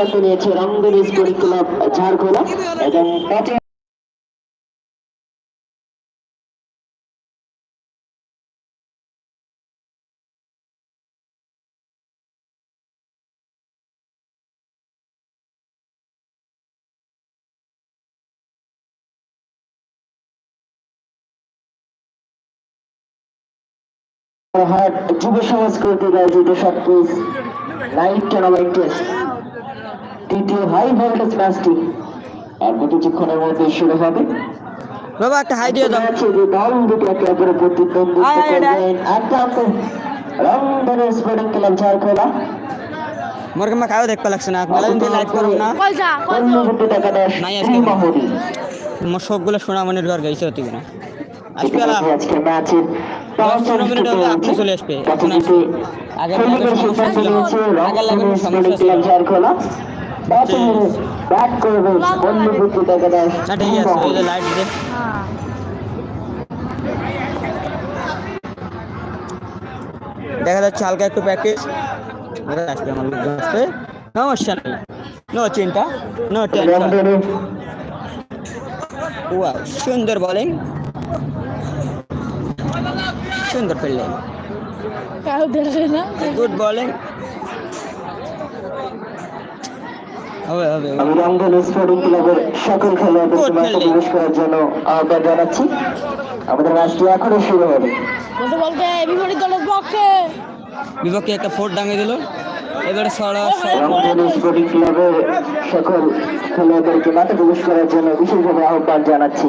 সিদ্ধান্ত নিয়েছে Rangpur sporting club ঝাড়খোলা এবং হাট যুব সমাজ কর্তৃক আয়োজিত সব কুইজ নাইট টুর্নামেন্ট টেস্ট তৃতীয় হাই ভোল্টেজ ম্যাচটি আর কিছুক্ষণের মধ্যে শুরু হবে। বাবা একটা হাই দিয়ে দাও। যে দল দুটি একে অপরের প্রতিদ্বন্দ্বিতা আয়, আয়, আয়। করবেন। একটা আছে। রংপুর স্পোর্টিং ক্লাব ঝাড়খোলা মোর কেমন খাও দেখতে লাগছে না। মেলা দিন লাইভ করব না। টাকা দেয় নাই আজকে। মোর সবগুলো সোনা মনির ঘর গেছে হতে কিনা। আসবে আলা আজকে ম্যাচের পনেরো মিনিট হলে আপনি চলে আসবে। এখন আসবে। আগে খেলবে সিদ্ধান্ত নিয়েছে Rangpur sporting club Jharkhola batting bat করবে পনেরো টাকা দেয় না ঠিক আছে ওই যে লাইট দে দেখা যাচ্ছে হালকা একটু প্র্যাকটিস আসবে আমার লোকজন আসবে সমস্যা নেই নো চিন্তা নো টেনশন রংপুরে ওয়া সুন্দর বোলিং সুন্দর ফিল্ডিং কাউ দেখে না গুড বোলিং হবে হবে হবে। আমি রংপুর স্পোর্টিং ক্লাবের সকল খেলোয়াড়দের fielding. প্রবেশ করার জন্য আহ্বান জানাচ্ছি। আমাদের ম্যাচটি এখনই শুরু হবে। বলতে বলতে বিপরীত দলের পক্ষে বিপক্ষে একটা ফোর্ট ডাঙিয়ে দিল। এবারে সরা রংপুর স্পোর্টিং ক্লাবের সকল খেলোয়াড়দেরকে মাঠে প্রবেশ করার জন্য বিশেষভাবে আহ্বান জানাচ্ছি।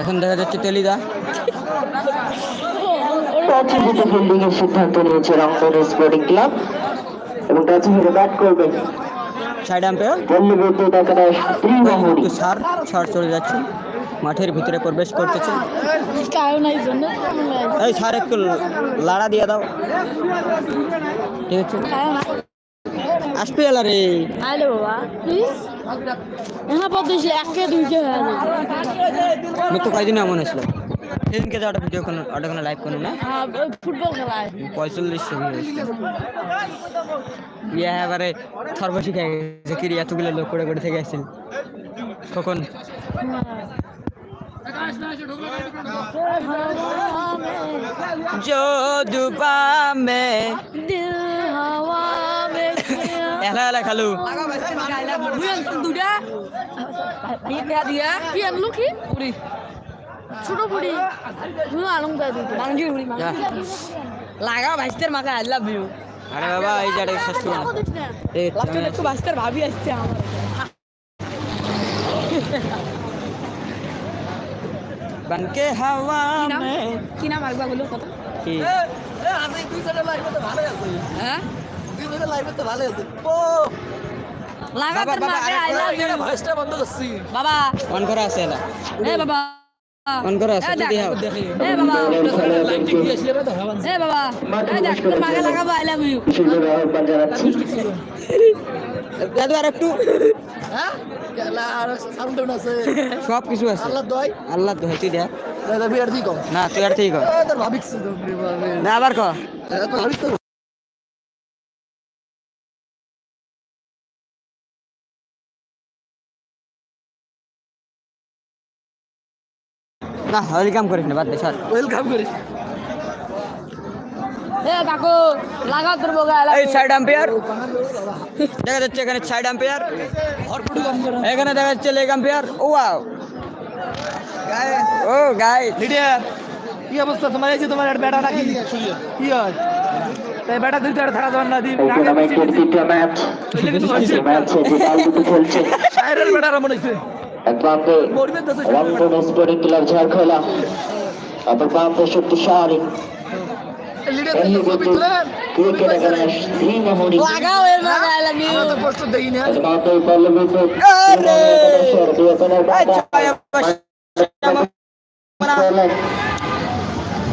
এখন দেখা যাচ্ছে তেলিদা। সিদ্ধান্ত নিয়েছে রংপুর স্পোর্টিং ক্লাব এবং জিতে ব্যাট করবে সাইড আম্পায়ার একটু সার সার চলে যাচ্ছে। মাঠের ভিতরে প্রবেশ করতেছে। কাউ নাই জন্য এই সার একটু লাড়া দিয়ে দাও। ঠিক আছে? আসবে এলা রে। আরে বাবা। প্লিজ এখানে পদ্মিশ একে দুইকে হয়ে যাবে তো কয়দিন এমন হয়েছিল সেদিনকে যে একটা ভিডিও কোনো একটা কোনো লাইভ কোনো না? হ্যাঁ ফুটবল খেলায় পঁয়তাল্লিশ ছবি হয়েছিল ইয়ে এবারে সর্বশিক হয়ে গেছে। কিরি এতগুলো লোক করে করে থেকে আসছিল কখন? যদুপা মে দিল হাওয়া মে এলা এলা খালু। দুটা কি আনলো কি? পুরি ছোট বুড়ি লাগা মাথা আই লাভ ইউ। আরে বাবা এই একটু ভাবি আসছে আমার। বানকে হাওয়া মে। কি নাম বলো কথা। কি? এ তুই লাইভ তো ভালো আছে। হ্যাঁ? তুই লাইভ তো ভালো আছে। ও! মাকে আই লাভ ইউ। বন্ধ করছি। বাবা। অন করা আছে না এ বাবা। অন করা আছে এ যদি দেখ, হাও। এ বাবা। খেলোয়াড়দেরকে এ বাবা এই দেখ তোর মাকে লাগাবো আই লাভ ইউ বিশেষভাবে আহ্বান জানাচ্ছি। দাদু আর একটু সব কিছু আছে। আল্লাহ তো তুই দেখ। না তুই আর ঠিক না আবার ক না হলি কাম করিস না বাদ দে সর। এ কাকু লাগাও তোর বগা এই সাইড আম্পায়ার দেখা যাচ্ছে এখানে সাইড আম্পায়ার এখানে দেখা যাচ্ছে লেগ আম্পায়ার ও ওয়াও ও গাই লিডার কি অবস্থা তোমার? এই যে তোমার একটা বেটা নাকি? কি হয়? তাই বেটা দুই তারা থাকা যাবে না তৃতীয় ম্যাচ ম্যাচে খেলছে। বাইরের বেটা মনে হচ্ছে। এক প্রান্তে রংপুর স্পোর্টিং ক্লাব ঝাড়খোলা অপর প্রান্তে শক্তিশালী ক্রিকেট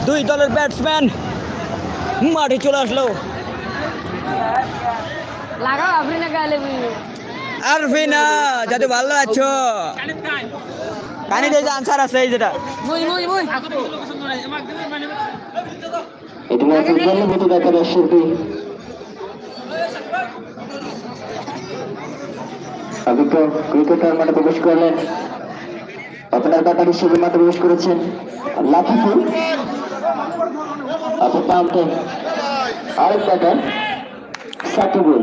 দুই দলের ব্যাটসম্যান মাঠে চলে আসলো। লাগাও আপনি না ইউ আরফিনা যাতে ভালো আছো? কানি যে আনসার আছে এই যেটা। মুই মুই মুই। মানে ক্রিকেটার মানে প্রবেশ করলেন আপনার ব্যাটারি শুভের মাঠে প্রবেশ করেছেন। লাফিফুল আপনার আচ্ছা, আরেক ব্যাটার সাকিবুল।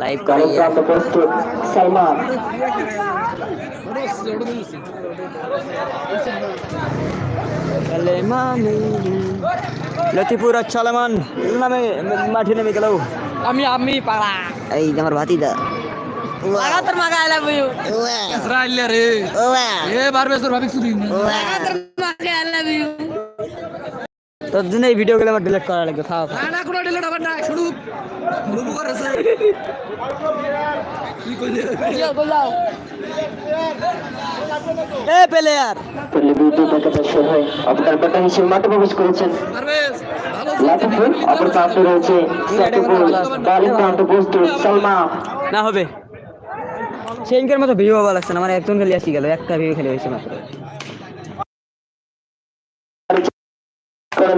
লাইভ করে আরেক প্রান্ত প্রস্তুত সালমান লতিপুর আচ্ছা লেমন নামে মাঠে নেমে গেল আমি আমি পাড়া এই যে আমার ভাতিদা লাগা তোর মাগা আই লাভ ইউ ইসরায়েল রে এ বারবে তোর ভাবি শুধু লাগা তোর মাগা আই লাভ ইউ তোর জন্য এই ভিডিওগুলো আমার ডিলিট করা লাগবে খাও না কোনো ডিলেট হবে না শুরু। শুরু করেছে কি কইলে যাও গো যাও এ প্লেয়ার পল্লী বিদ্যুৎ একাদশ হয়ে আপনার ব্যাটার হিসেবে মাঠে প্রবেশ করেছেন ভালো অপর প্রান্তে রয়েছে সাকিবুল বালিক প্রান্ত প্রস্তুত সালমান না হবে। সেদিনকার মতো ভিউ হওয়া লাগছে না মানে একজন খালি আসি গেল একটা ভিউ খালি হয়েছে মাত্র।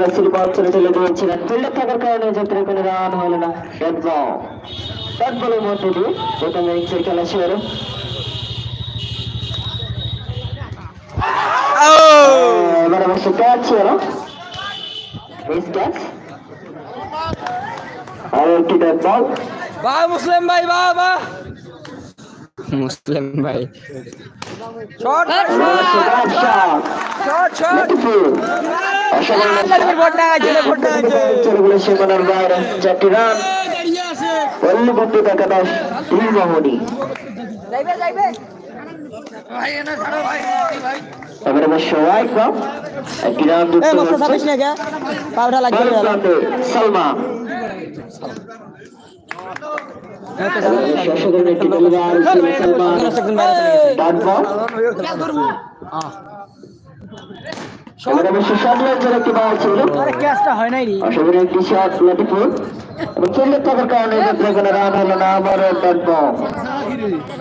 মেসির বল ছেড়ে চলে দিয়েছিলেন ফিল্ডে থাকার কারণে যাত্রা কোনো রান হলো না। ডট বল ডট বলের মধ্যে দিয়ে প্রথম ইনিংসের খেলা শুরু। এবার অবশ্য ক্যাচ ছিল। মিস ক্যাচ আর একটি ডট বল বাহ মুসলিম ভাই বাহ বাহ। মুসলিম ভাই। সীমানার বাইরে চারটি রান। একাদশ অবশ্য ওয়াইড একটি রান যুক্ত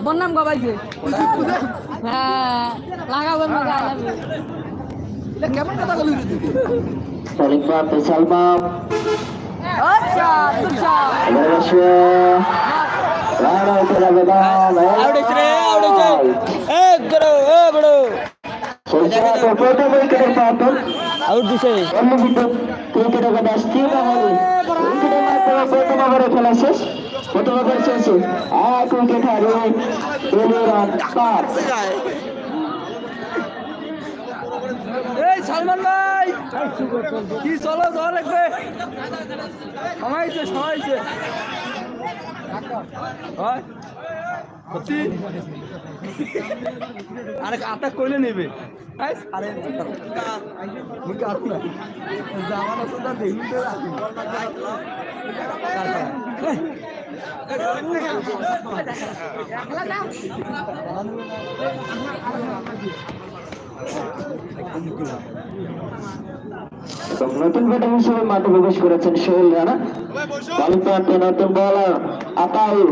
বন্নাম গবাইছে হ্যাঁ লাগাবো মাগা আই লাভ ইউ কেমন কথা বলি রে তুই বালিক প্রান্তে সালমান আচ্ছা আচ্ছা এবারে অবশ্য রান হতে যাবে বল আউট হইছে রে আউট হইছে এ গড়ো এ বড়ো সেই কি চলো জল লাগবে সমাইছে সমাইছে। আরে আটা কইলে নেবে। আরে নতুন ব্যাটার হিসেবে মাঠে প্রবেশ করেছেন সোহেল রানা বালিক প্রান্তে নতুন বলার আতাউর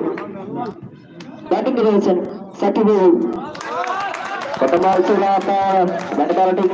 ব্যাটিং রয়েছেন সাকিবুল কত বল ছিল আপনার ব্যাটে তারা ঠিক